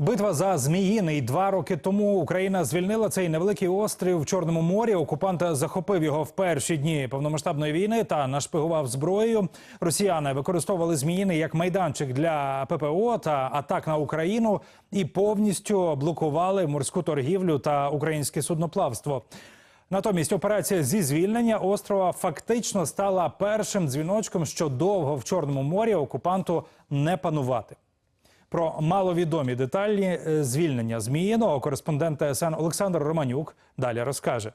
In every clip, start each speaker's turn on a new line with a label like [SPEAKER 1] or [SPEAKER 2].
[SPEAKER 1] Битва за Зміїний два роки тому Україна звільнила цей невеликий острів в Чорному морі. Окупант захопив його в перші дні повномасштабної війни та нашпигував зброєю. Росіяни використовували Зміїний як майданчик для ППО та атак на Україну і повністю блокували морську торгівлю та українське судноплавство. Натомість операція зі звільнення острова фактично стала першим дзвіночком, що довго в Чорному морі окупанту не панувати. Про маловідомі деталі е, звільнення Зміїного кореспондент ТСН Олександр Романюк далі розкаже.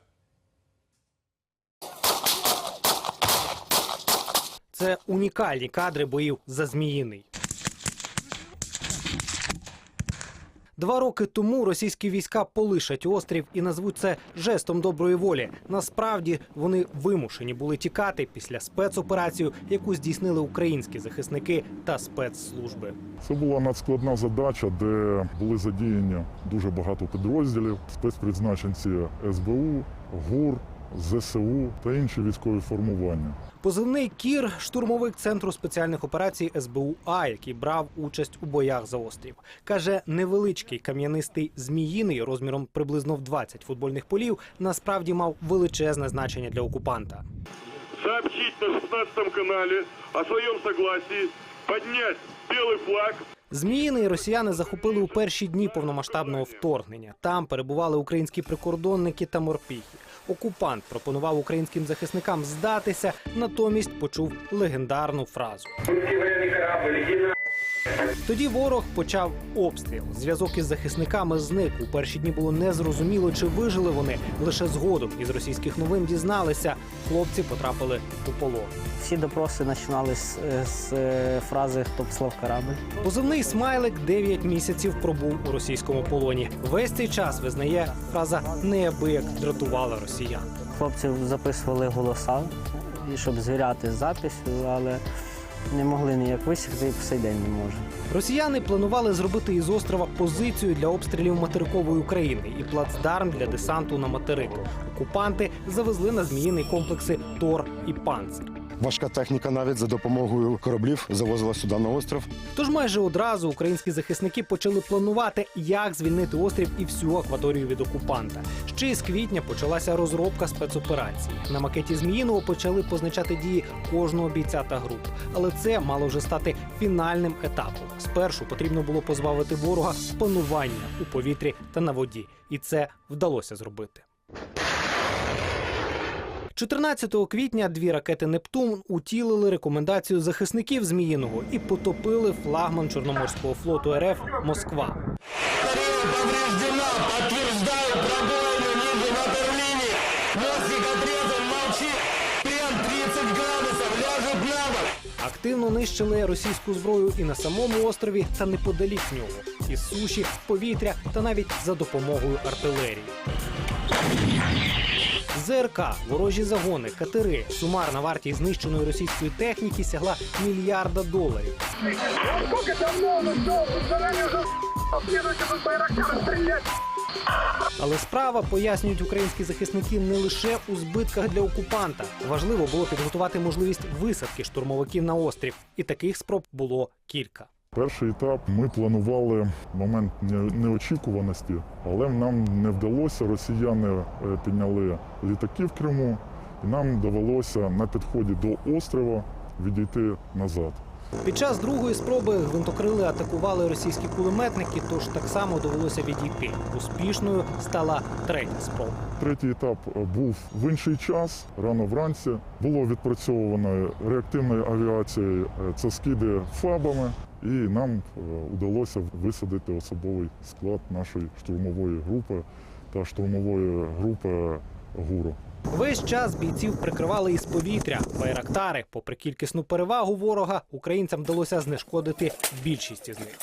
[SPEAKER 2] Це унікальні кадри боїв за Зміїний. Два роки тому російські війська полишать острів і назвуть це жестом доброї волі. Насправді вони вимушені були тікати після спецоперації, яку здійснили українські захисники та спецслужби.
[SPEAKER 3] Це була надскладна задача, де були задіяні дуже багато підрозділів, спецпризначенці СБУ, ГУР, ЗСУ та інші військові формування.
[SPEAKER 2] Позивний Кір штурмовик центру спеціальних операцій СБУ А, який брав участь у боях за острів, каже, невеличкий кам'янистий зміїний розміром приблизно в 20 футбольних полів насправді мав величезне значення для окупанта.
[SPEAKER 4] сообщить на 16 канале о своем согласии поднять белый флаг
[SPEAKER 2] Зміїний росіяни захопили у перші дні повномасштабного вторгнення. Там перебували українські прикордонники та морпіхи. Окупант пропонував українським захисникам здатися, натомість почув легендарну фразу. Тоді ворог почав обстріл. Зв'язок із захисниками зник. У перші дні було незрозуміло, чи вижили вони. Лише згодом із російських новин дізналися. Хлопці потрапили у полон.
[SPEAKER 5] Всі допроси починались з, з е, фрази Хто послав корабль.
[SPEAKER 2] Позивний смайлик 9 місяців пробув у російському полоні. Весь цей час визнає фраза неабияк дратувала росіян.
[SPEAKER 5] Хлопців записували голоса, щоб звіряти з записю, але не могли ніяк висікти і по сей день не може.
[SPEAKER 2] Росіяни планували зробити із острова позицію для обстрілів материкової України і плацдарм для десанту на материк. Окупанти завезли на зміїний комплекси Тор і Панцир.
[SPEAKER 6] Важка техніка навіть за допомогою кораблів завозила сюди на остров.
[SPEAKER 2] Тож майже одразу українські захисники почали планувати, як звільнити острів і всю акваторію від окупанта. Ще із квітня почалася розробка спецоперації. На макеті Зміїного почали позначати дії кожного бійця та груп. Але це мало вже стати фінальним етапом. Спершу потрібно було позбавити ворога панування у повітрі та на воді, і це вдалося зробити. 14 квітня дві ракети Нептун утілили рекомендацію захисників Зміїного і потопили флагман Чорноморського флоту РФ Москва.
[SPEAKER 4] повреждена. Подтверждаю пробоину ниже ватерлинии. Мостик отрезан, молчи. Крен 30 градусов, ляжет на бок.
[SPEAKER 2] Активно нищили російську зброю і на самому острові та неподалік нього, із суші, з повітря та навіть за допомогою артилерії. ЗРК, ворожі загони, катери. Сумарна вартість знищеної російської техніки сягла мільярда доларів. Але справа пояснюють українські захисники не лише у збитках для окупанта. Важливо було підготувати можливість висадки штурмовиків на острів, і таких спроб було кілька.
[SPEAKER 3] Перший етап ми планували момент неочікуваності, але нам не вдалося. Росіяни е, підняли літаки в Криму, і нам довелося на підході до острова відійти назад.
[SPEAKER 2] Під час другої спроби гвинтокрили атакували російські кулеметники, тож так само довелося відійти. Успішною стала третя спроба.
[SPEAKER 3] Третій етап е, був в інший час, рано вранці. Було відпрацьовано реактивною авіацією е, це скиди фабами, і нам е, удалося висадити особовий склад нашої штурмової групи та штурмової групи ГУРу.
[SPEAKER 2] Весь час бійців прикривали із повітря. Байрактари, попри кількісну перевагу ворога, українцям вдалося знешкодити більшість із них.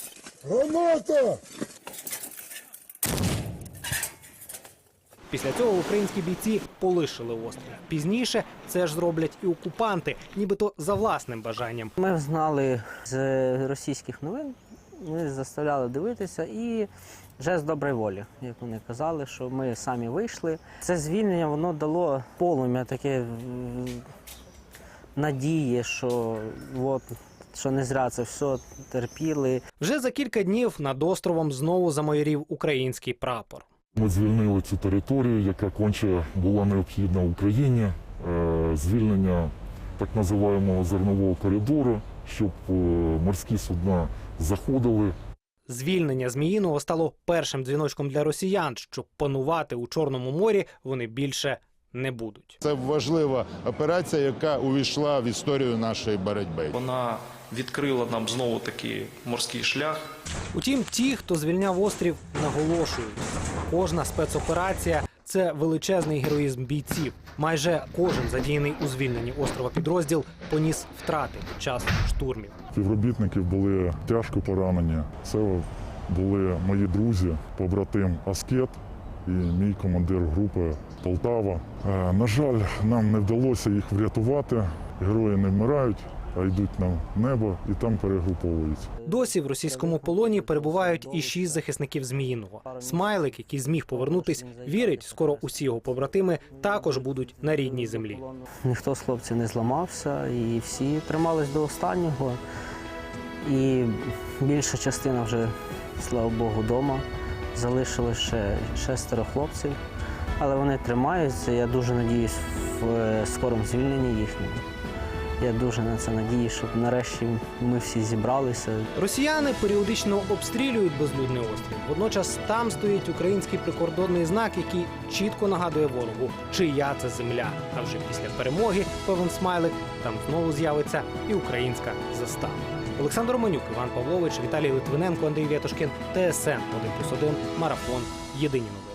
[SPEAKER 2] Після цього українські бійці полишили острів. Пізніше це ж зроблять і окупанти, нібито за власним бажанням.
[SPEAKER 5] Ми знали з російських новин, ми заставляли дивитися і жест доброї волі, як вони казали, що ми самі вийшли. Це звільнення воно дало полум'я таке надії, що от що не зря це все терпіли.
[SPEAKER 2] Вже за кілька днів над островом знову замайорів український прапор.
[SPEAKER 3] Ми звільнили цю територію, яка конче була необхідна Україні. Е, Звільнення так називаємого зернового коридору, щоб е, морські судна заходили
[SPEAKER 2] Звільнення Зміїного стало першим дзвіночком для росіян, щоб панувати у Чорному морі вони більше не будуть.
[SPEAKER 7] Це важлива операція, яка увійшла в історію нашої боротьби.
[SPEAKER 8] Вона відкрила нам знову таки морський шлях.
[SPEAKER 2] Утім, ті, хто звільняв острів, наголошують, кожна спецоперація це величезний героїзм бійців. Майже кожен задіяний у звільненні острова підрозділ поніс втрати під час штурмів.
[SPEAKER 3] Співробітники були тяжко поранені. Це були мої друзі, побратим Аскет і мій командир групи Полтава. Е, На жаль, нам не вдалося їх врятувати. Герої не вмирають, а йдуть на небо і там перегруповуються.
[SPEAKER 2] Досі в російському полоні перебувають і шість захисників Зміїного. Смайлик, який зміг повернутись, вірить, скоро усі його побратими також будуть на рідній землі.
[SPEAKER 5] Ніхто з хлопців не зламався, і всі тримались до останнього. І більша частина вже, слава Богу, вдома. Залишилось ще шестеро хлопців, але вони тримаються. Я дуже надіюсь в е, скорому звільненні їхньому. Я дуже на це надіюсь, щоб нарешті ми всі зібралися.
[SPEAKER 2] Росіяни періодично обстрілюють безлюдний острів. Водночас там стоїть український прикордонний знак, який чітко нагадує ворогу, чия це земля. А вже після перемоги, певен смайлик, там знову з'явиться і українська застава. Олександр Романюк, Іван Павлович, Віталій Литвиненко, Андрій Вєтошкін, ТСН 1+,1, Марафон. Єдині новини.